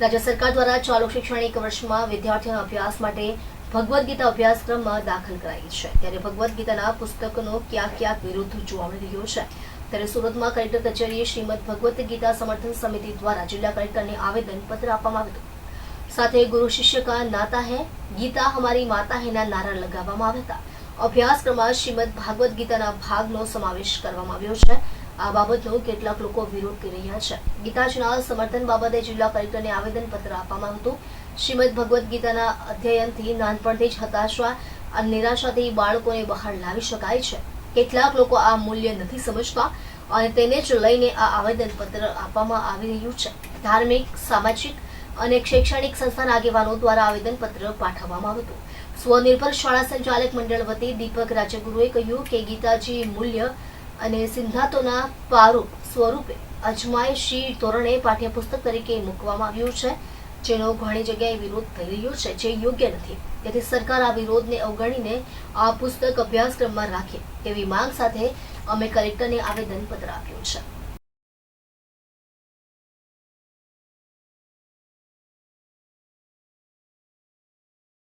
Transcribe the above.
રાજ્ય સરકાર દ્વારા ચાલુ શૈક્ષણિક વર્ષમાં વિદ્યાર્થીઓના અભ્યાસ માટે ભગવદ્ ગીતા અભ્યાસક્રમમાં દાખલ કરાઈ છે. ત્યારે ભગવદ્ ગીતાના પુસ્તકનો ક્યાંક ક્યાંક વિરોધ જોવા મળી રહ્યો છે? ત્યારે સુરતમાં કલેક્ટર કચેરીએ શ્રીમદ ભગવદ્ ગીતા સમર્થન સમિતિ દ્વારા જિલ્લા કલેક્ટરને આવેદન પત્ર આપવામાં આવ્યું સાથે ગુરુ શિષ્ય કા નાતા હૈ, ગીતા હમારી માતા હૈના નારા લગાવવામાં આવ્યા હતા. અભ્યાસક્રમમાં શ્રીમદ ભાગવત ગીતાના ભાગનો સમાવેશ કરવામાં આવ્યો છે. આ બાબતનો કેટલાક લોકો વિરોધ કરી રહ્યા છે. ગીતાજીના સમર્થન બાબતે જિલ્લા કલેક્ટરને આવેદન પત્ર આપવામાં હતું શ્રીમદ ભગવદ્ ગીતાના અધ્યયનથી નાનપણથી જ હતાશા અને નિરાશાથી બાળકોને બહાર લાવી શકાય છે. કેટલાક લોકો આ મૂલ્ય નથી સમજતા અને તેને જ લઈને આ આવેદન પત્ર આપવામાં આવી રહ્યું છે. ધાર્મિક, સામાજિક અને શૈક્ષણિક સંસ્થાના આગેવાનો દ્વારા આવેદન પત્ર પાઠવવામાં આવ્યું હતું સ્વનિર્ભર શાળા સંચાલક મંડળ વતી દીપક રાજગુરુએ કહ્યું કે ગીતાજી મૂલ્ય અને સિદ્ધાંતોના પારૂપ સ્વરૂપે અજમાયશી ધોરણે પાઠ્યપુસ્તક તરીકે મૂકવામાં આવ્યું છે, જેનો ઘણી જગ્યાએ વિરોધ થઈ રહ્યો છે, જે યોગ્ય નથી. તેથી સરકાર આ વિરોધને અવગણીને આ પુસ્તક અભ્યાસક્રમમાં રાખે તેવી માંગ સાથે અમે કલેક્ટરને આવેદન પત્ર આપ્યું છે.